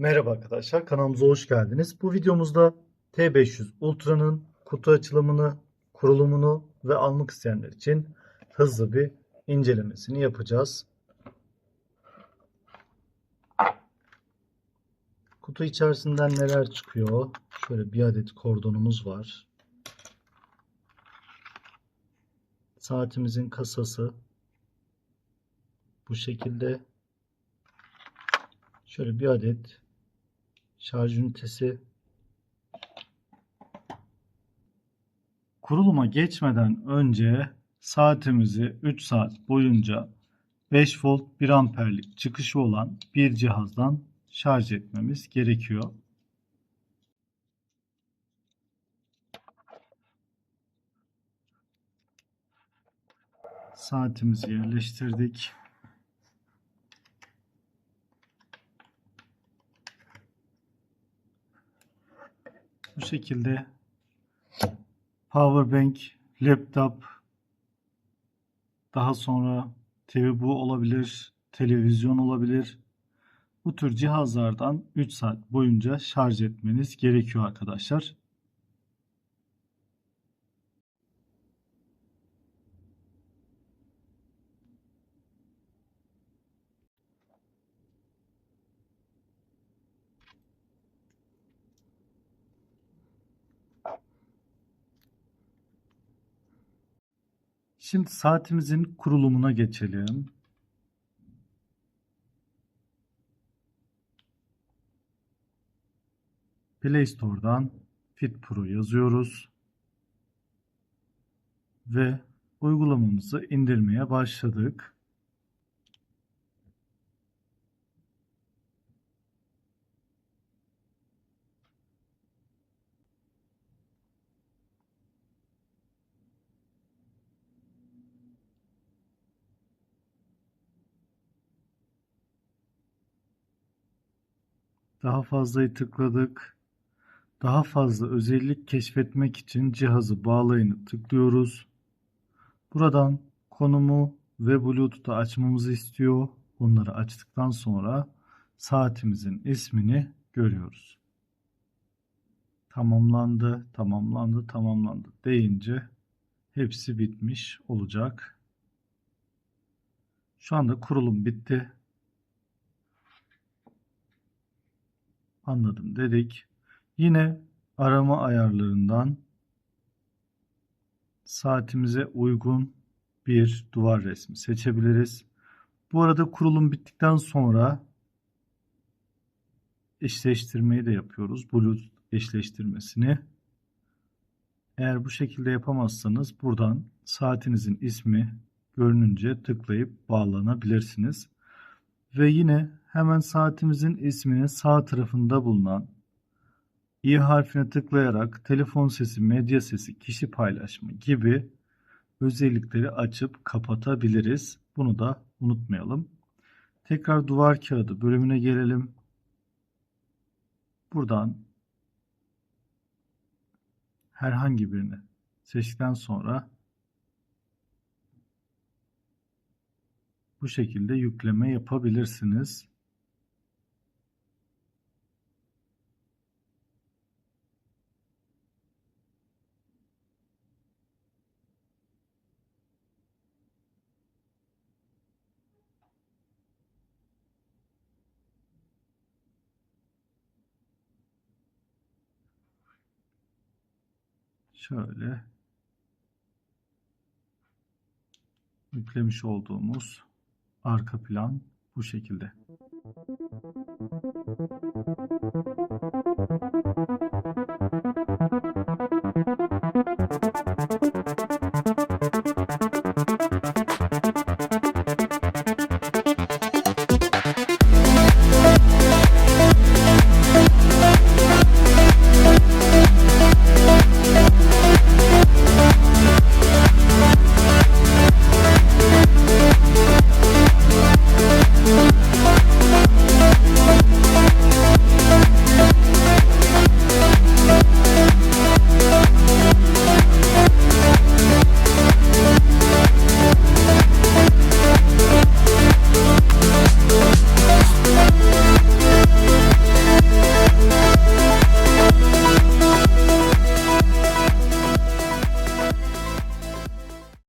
Merhaba arkadaşlar, kanalımıza hoş geldiniz. Bu videomuzda T500 Ultra'nın kutu açılımını, kurulumunu ve almak isteyenler için hızlı bir incelemesini yapacağız. Kutu içerisinden neler çıkıyor? Şöyle bir adet kordonumuz var. Saatimizin kasası bu şekilde. Şöyle bir adet şarj ünitesi. Kuruluma geçmeden önce saatimizi 3 saat boyunca 5 volt 1 amperlik çıkışı olan bir cihazdan şarj etmemiz gerekiyor. Saatimizi yerleştirdik. Bu şekilde power bank, laptop, daha sonra TV bu olabilir, televizyon olabilir. Bu tür cihazlardan 3 saat boyunca şarj etmeniz gerekiyor arkadaşlar. Şimdi saatimizin kurulumuna geçelim. Play Store'dan Fit Pro yazıyoruz. Ve uygulamamızı indirmeye başladık. Daha fazlayı tıkladık. Daha fazla özellik keşfetmek için cihazı bağlayını tıklıyoruz. Buradan konumu ve Bluetooth'u açmamızı istiyor. Bunları açtıktan sonra saatimizin ismini görüyoruz. Tamamlandı, tamamlandı, tamamlandı deyince hepsi bitmiş olacak. Şu anda kurulum bitti. Anladım dedik. Yine arama ayarlarından saatimize uygun bir duvar resmi seçebiliriz. Bu arada kurulum bittikten sonra eşleştirmeyi de yapıyoruz. Bluetooth eşleştirmesini. Eğer bu şekilde yapamazsanız buradan saatinizin ismi görününce tıklayıp bağlanabilirsiniz. Ve yine hemen saatimizin isminin sağ tarafında bulunan i harfine tıklayarak telefon sesi, medya sesi, kişi paylaşımı gibi özellikleri açıp kapatabiliriz. Bunu da unutmayalım. Tekrar duvar kağıdı bölümüne gelelim. Buradan herhangi birini seçtikten sonra bu şekilde yükleme yapabilirsiniz. Şöyle yüklemiş olduğumuz arka plan bu şekilde.